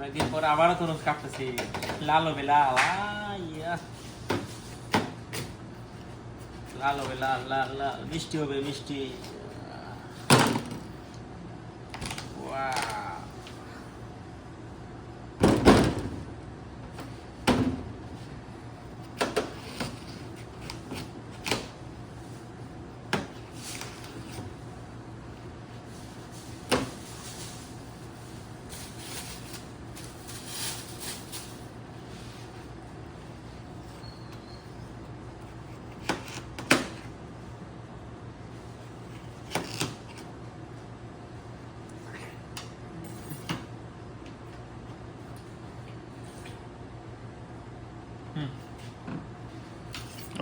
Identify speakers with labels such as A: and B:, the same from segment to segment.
A: অনেকদিন পরে আবারও তরমুজ কাটতেছি লাল হবে লাল লাল হবে লাল লাল লাল। মিষ্টি হবে, মিষ্টি। Wow.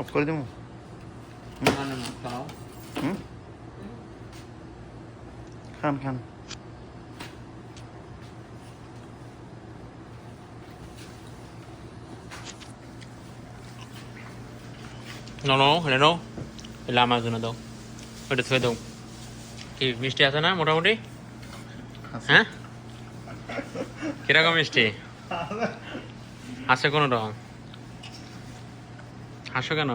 B: অফ করে দেবো
A: No, no, no, no.
B: হুম খান খান
A: No, no, এটা নাও এটা আমার জন্য দাও ওটা থুয়ে দাও কি মিষ্টি আছে না মোটামুটি হ্যাঁ কীরকম মিষ্টি আছে কোনো রকম হাসো কেন?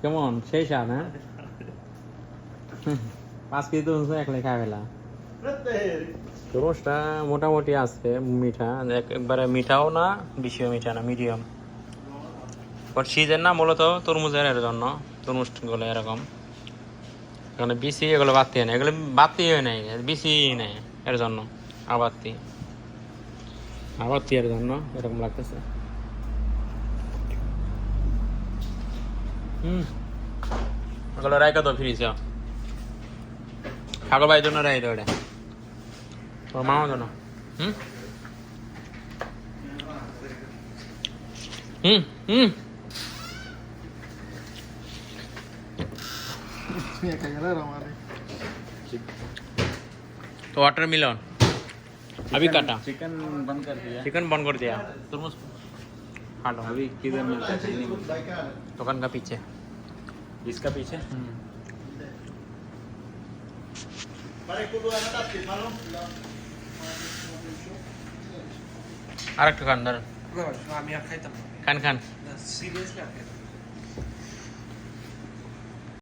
A: কেমন? সেই স্বাদ হ্যাঁ? পাঁচ কেজি তো একলাই খাই ফেলা তরমুজটা মোটামুটি আছে, মিঠা। একবারে মিঠাও না, বেশিও মিঠা না মিডিয়াম বাট সিজন না মূলত তরমুজের এর জন্য, তরমুজগুলো এরকম। এখানে বিসি এগুলো বাড়তি হয় না এগুলো বাড়তি হয় নাই বিসি নেই এর জন্য আবাত্তি আবাত্তি এর জন্য এরকম লাগতেছে। হুম এগুলো রাইকা তো ফ্রিজ ঠাকুর ভাইয়ের জন্য রাই ওটা তোর মামার জন্য হুম হুম হুম तो वाटर मिलन अभी काटा
C: चिकन बंद कर दिया
A: चिकन बंद कर दिया तुरमुज हाँ, तो
C: अभी किधर मिलता है नहीं मिलता।
A: दुकान का पीछे।
C: इसका पीछे?
D: हम्म।
A: अरे अंदर।
D: खान खान। सीरियसली